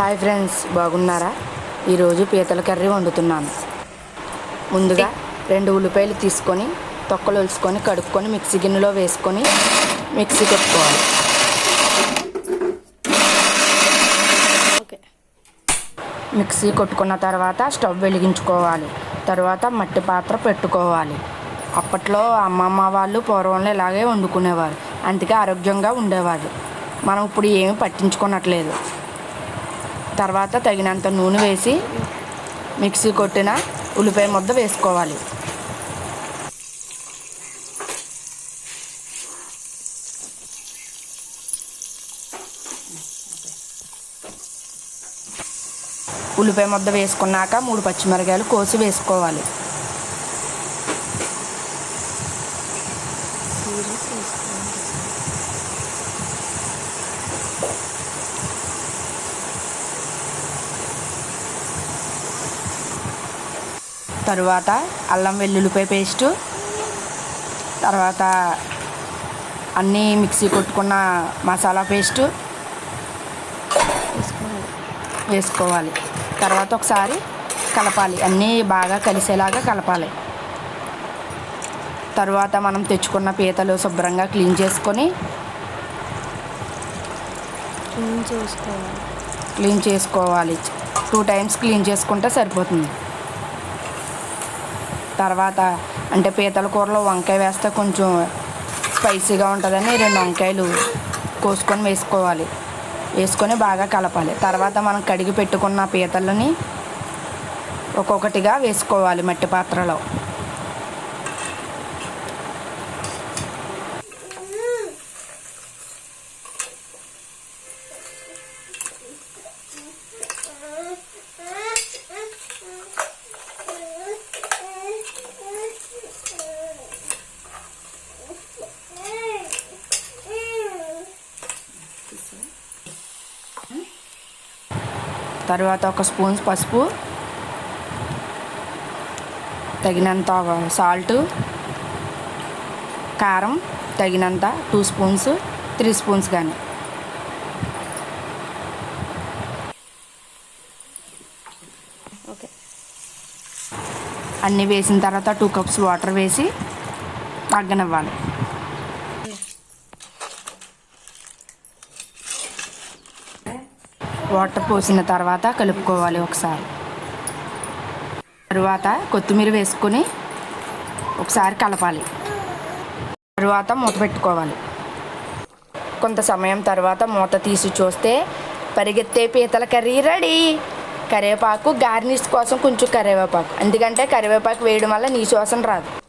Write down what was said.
Hi friends బాగున్నారా? ఈరోజు పీతల కర్రీ వండుతున్నాను. ముందుగా రెండు ఉల్లిపాయలు తీసుకొని తొక్కలు ఒలుసుకొని కడుక్కొని మిక్సీ గిన్నెలో వేసుకొని మిక్సీ కొట్టుకోవాలి ఓకే. మిక్సీ కొట్టుకున్న తర్వాత స్టవ్ వెలిగించుకోవాలి. తర్వాత మట్టి పాత్ర పెట్టుకోవాలి. అప్పట్లో అమ్మమ్మ వాళ్ళు పూర్వంలో ఇలాగే వండుకునేవారు. అందుకే ఆరోగ్యంగా ఉండేవారు. మనం ఇప్పుడు ఏమీ పట్టించుకున్నట్లేదు తర్వాత తగినంత నూనె వేసి మిక్సీ కొట్టిన ఉల్లిపాయ ముద్ద వేసుకోవాలి. ఉల్లిపాయ ముద్ద వేసుకున్నాక మూడు పచ్చిమిరకాయలు కోసి వేసుకోవాలి. తరువాత అల్లం వెల్లుల్లిపాయ పేస్టు తర్వాత అన్నీ మిక్సీ కొట్టుకున్న మసాలా పేస్టు వేసుకోవాలి. తర్వాత ఒకసారి కలపాలి. అన్నీ బాగా కలిసేలాగా కలపాలి. తర్వాత మనం తెచ్చుకున్న పీతలు శుభ్రంగా క్లీన్ చేసుకొని క్లీన్ చేసుకోవాలి. క్లీన్ చేసుకోవాలి. టూ టైమ్స్ క్లీన్ చేసుకుంటే సరిపోతుంది. తర్వాత అంటే పీతల కూరలో వంకాయ వేస్తే కొంచెం స్పైసీగా ఉంటుందని రెండు వంకాయలు కోసుకొని వేసుకోవాలి. వేసుకొని బాగా కలపాలి. తర్వాత మనం కడిగి పెట్టుకున్న పీతలని ఒక్కొక్కటిగా వేసుకోవాలి మట్టి పాత్రలో. తర్వాత ఒక స్పూన్ పసుపు తగినంత సాల్ట్ కారం తగినంత టూ స్పూన్స్ త్రీ స్పూన్స్ కానీ ఓకే. అన్నీ వేసిన తర్వాత టూ కప్స్ వాటర్ వేసి తగ్గనివ్వాలి వాటర్ పోసిన తర్వాత కలుపుకోవాలి ఒకసారి. తరువాత కొత్తిమీర వేసుకొని ఒకసారి కలపాలి. తరువాత మూత పెట్టుకోవాలి. కొంత సమయం తర్వాత మూత తీసి చూస్తే పరిగెత్తే పీతల కర్రీ రెడీ. కరివేపాకు గార్నిష్ కోసం కొంచెం కరివేపాకు. ఎందుకంటే కరివేపాకు వేయడం వల్ల నీ వాసన రాదు.